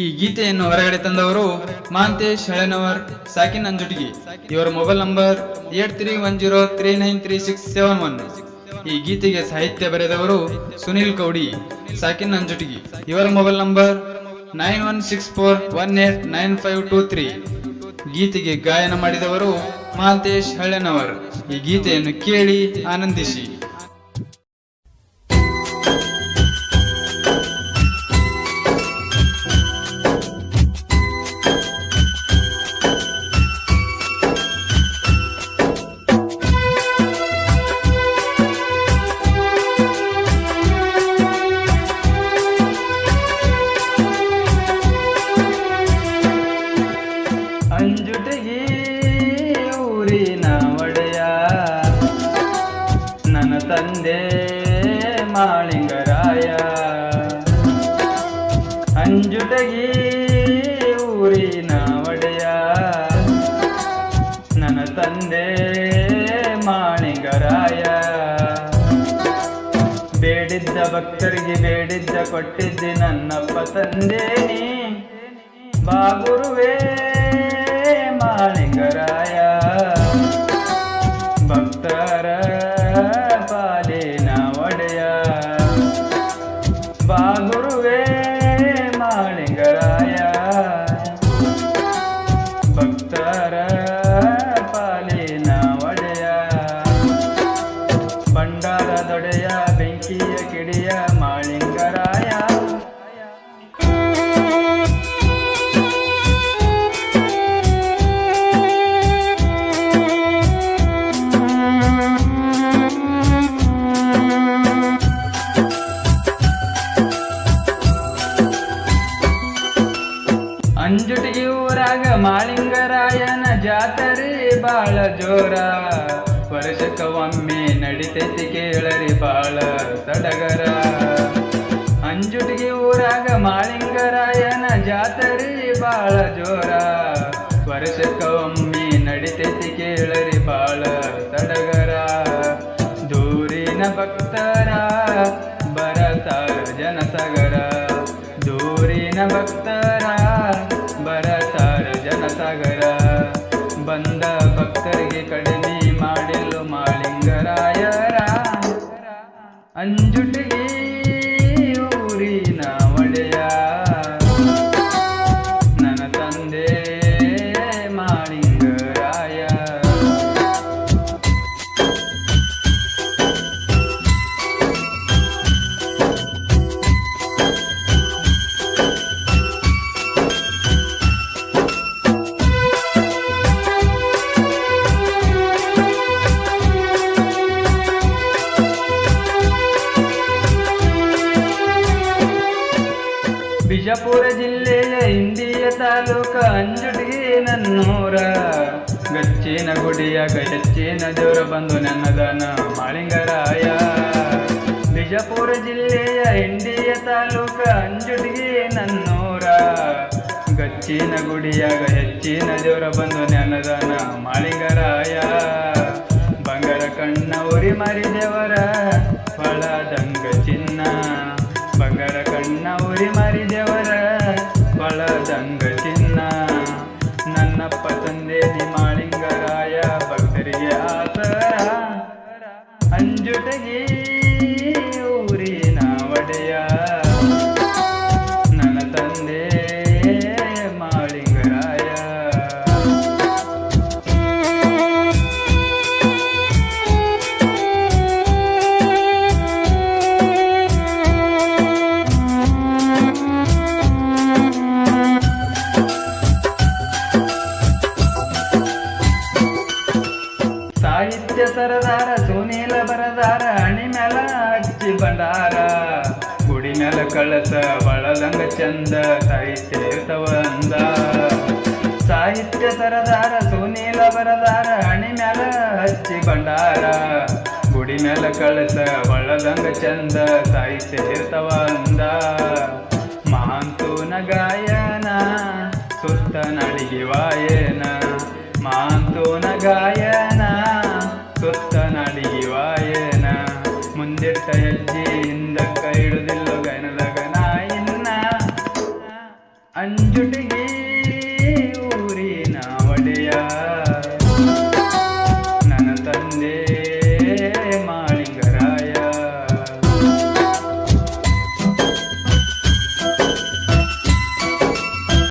ಈ ಗೀತೆಯನ್ನು ಹೊರಗಡೆ ತಂದವರು ಮಾಂತೇಶ್ ಹಳೆನವರ್, ಸಾಕಿನ್ ಅಂಜುಟಿಗಿ. ಇವರ mobile number eight three one zero three nine three six seven one. ಈ ಗೀತೆಗೆ ಸಾಹಿತ್ಯ ಬರೆದವರು ಸುನಿಲ್ ಕೌಡಿ, ಸಾಕಿನ್ ಅಂಜುಟಿಗಿ. ಇವರ mobile number nine one six four one eight nine five two three. ಗೀತೆಗೆ ಗಾಯನ ಮಾಡಿದವರು ಮಾಂತೇಶ್ ಹಳೆನವರ್. ಈ ಗೀತೆಯನ್ನು ಕೇಳಿ ಆನಂದಿಸಿ. ಊರಿನ ಒಡೆಯ. ನನ್ನ ತಂದೆ ಮಾಳಿಂಗರಾಯ. ಅಂಜುಟಗಿ ಊರಿನ ಒಡೆಯ. ನನ್ನ ತಂದೆ ಮಾಳಿಂಗರಾಯ. ಬೇಡಿದ್ದ ಭಕ್ತರಿಗೆ ಬೇಡಿದ್ದ ಕೊಟ್ಟಿದ್ದೆ ನನ್ನಪ್ಪ ತಂದೇನಿ ಬಾಗುರುವೆ ಅಂಜುಟಿಗೆ ಊರಾಗ ಮಾಳಿಂಗರಾಯನ ಜಾತ್ರೆ ಬಾಳ ಜೋರ. ವರ್ಷಕ ಒಮ್ಮೆ ನಡಿತೈತಿ ಕೇಳರಿ ಬಾಳ ಸಡಗರ. ಅಂಜುಟಿಗೆ ಊರಾಗ ಮಾಳಿಂಗರಾಯನ ಜಾತ್ರೆ ಬಾಳ ಜೋರ. ವರ್ಷಕ ಒಮ್ಮೆ ನಡಿತೈತಿ ಕೇಳರಿ ಬಾಳ ಸಡಗರ. ದೂರಿನ ಭಕ್ತರ ಬರತಾರ ಜನಸಗರ. ದೂರಿನ ಭಕ್ತರ ಜನಸಾಗರ ಬಂದ ಭಕ್ತರಿಗೆ ಕಡಿಮೆ ಮಾಡಿಲ್ಲು ಮಾಳಿಂಗರಾಯರ. ಅಂಜುಟಿಗೆ ಬಿಜಾಪುರ ಜಿಲ್ಲೆಯ ಇಂಡಿಯ ತಾಲೂಕ ಅಂಜುಟಿಗೆ ನನ್ನೂರ ಗಚ್ಚಿನ ಗುಡಿಯ ಗಚ್ಚಿನ ದೇವರ ಬಂದು ನನ್ನದನ ಮಾಳಿಂಗರಾಯ. ಬಿಜಾಪುರ ಜಿಲ್ಲೆಯ ಇಂಡಿಯ ತಾಲೂಕ ಅಂಜುಟಿಗೆ ನನ್ನೂರ ಗಚ್ಚಿನ ಗುಡಿಯಾಗ ಹೆಚ್ಚಿನ ದೇವರ ಬಂದು ನನ್ನದನ ಮಾಳಿಂಗರಾಯ. ಬಂಗಾರ ಕಣ್ಣ ಉರಿ ಮರಿ ದೇವರ ಫಳದಂಗ ಚಿನ್ನ. ಸರದಾರ, ಸುನೀಲ ಬರದಾರ ಅಣಿ ಮ್ಯಾಲ ಹಚ್ಚಿ ಬಂಡಾರ. ಗುಡಿ ಮ್ಯಾಲ ಕಳಸ, ಬಳದಂಗ ಚಂದ, ಸಾಹಿತ್ಯ ಅಂದ. ಸಾಹಿತ್ಯ ಸರದಾರ, ಸುನೀಲ ಬರದಾರ ಅಣಿ ಮ್ಯಾಲ ಹಚ್ಚಿ ಬಂಡಾರ. ಗುಡಿ ಮ್ಯಾಲ ಕಳಸ, ಬಳದಂಗ ಚಂದ, ಸಾಹಿತ್ಯ ಅಂದ. ಮಾಂತೂನ ಗಾಯನ, ಸುತ್ತ ನಡಿಗೆ ವಾಯನ. ಮಾಂತೋನ